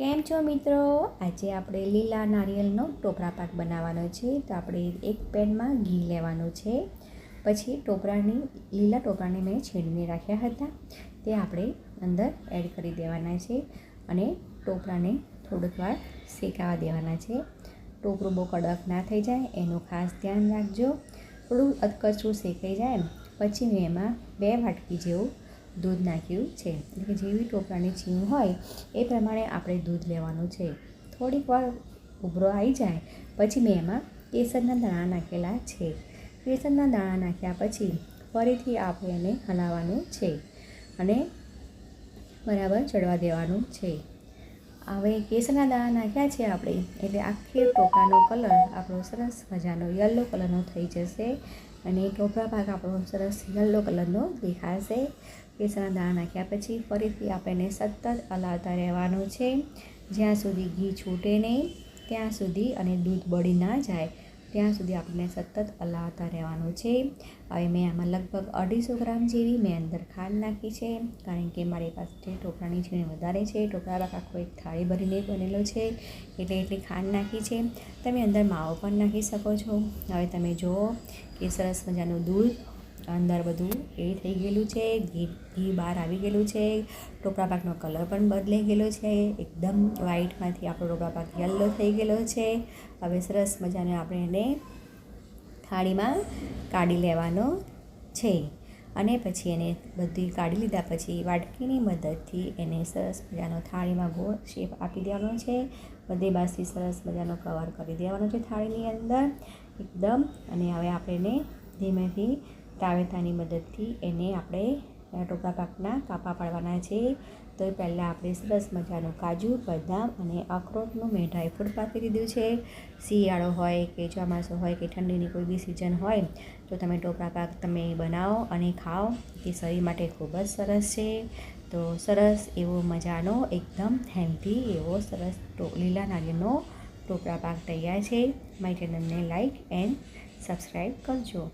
કેમ છો મિત્રો? આજે આપણે લીલા નારિયેળનો ટોપરા પાક બનાવવાનો છે. તો આપણે એક પેનમાં ઘી લેવાનું છે. પછી ટોપરાની લીલા ટોપરાને મેં છેડીને રાખ્યા હતા. તે આપણે અંદર એડ કરી દેવાના છે અને ટોપરાને થોડીક વાર શેકાવા દેવાના છે. ટોપરું બહુ કડક ના થઈ જાય, એનું ખાસ ધ્યાન રાખજો. થોડું અધકચરું શેકાઈ જાય પછી મેં એમાં બે વાટકી જેવું દૂધ નાખ્યું છે. એટલે કે જેવી ટોપરાની છીણ હોય, એ પ્રમાણે આપણે દૂધ લેવાનું છે. થોડીક વાર ઉભરો આવી જાય, પછી મેં એમાં કેસરના દાણા નાખેલા છે. કેસરના દાણા નાખ્યા પછી ફરીથી આપણે એને હલાવવાનું છે અને બરાબર ચડવા દેવાનું છે. હવે કેસરના દાણા નાખ્યા છે આપણે, એટલે આખી ટોપરાનો કલર આપણો સરસ મજાનો યલો કલરનો થઈ જશે અને ટોપરા ભાગ આપણો સરસ યલો કલરનો દેખાશે. કેસરના દાણા નાખ્યા પછી ફરીથી આપણે સતત હલાવતા રહેવાનું છે. જ્યાં સુધી ઘી છૂટે નહીં, ત્યાં સુધી અને દૂધ બળી ના જાય, ત્યાં સુધી આપણે સતત હલાવતા રહેવાનું છે. હવે મેં આમાં લગભગ અઢીસો ગ્રામ જેવી મેં અંદર ખાંડ નાખી છે, કારણ કે મારી પાસે ઢોકળાની છીણી વધારે છે. ઢોકળા આખો એક થાળી ભરીને બનેલો છે, એટલે એટલી ખાંડ નાખી છે. તમે અંદર માવો પણ નાખી શકો છો. હવે તમે જુઓ કે સરસ મજાનું દૂધ અંદર બધું એ થઈ ગયેલું છે, ઘી ઘી બહાર આવી ગયેલું છે, ટોપરા પાકનો કલર પણ બદલાઈ ગયેલો છે, એકદમ વ્હાઇટમાંથી આપણો ટોપરા પાક યલો થઈ ગયેલો છે. હવે સરસ મજાને આપણે એને થાળીમાં કાઢી લેવાનો છે અને પછી એને બધી કાઢી લીધા પછી વાટકીની મદદથી એને સરસ મજાનો થાળીમાં ગોળ શેપ આપી દેવાનો છે. બધી બાસી સરસ મજાનો કવર કરી દેવાનો છે થાળીની અંદર, એકદમ. અને હવે આપણે એને ધીમેથી તાવેતાની મદદથી એને આપણે ટોપરા પાકના કાપા પાડવાના છે. તો પહેલાં આપણે સરસ મજાનું કાજુ, બદામ અને અખરોટનું મેં ડ્રાયફ્રૂટ પાકી દીધું છે. શિયાળો હોય કે ચોમાસું હોય કે ઠંડીની કોઈ બી સિઝન હોય, તો તમે ટોપરા પાક તમે બનાવો અને ખાઓ. તે શરીર માટે ખૂબ જ સરસ છે. તો સરસ એવો મજાનો, એકદમ હેલ્ધી એવો સરસ લીલા નારિયેળનો ટોપરા પાક તૈયાર છે. મારી ચેનલને લાઇક એન્ડ સબસ્ક્રાઈબ કરજો.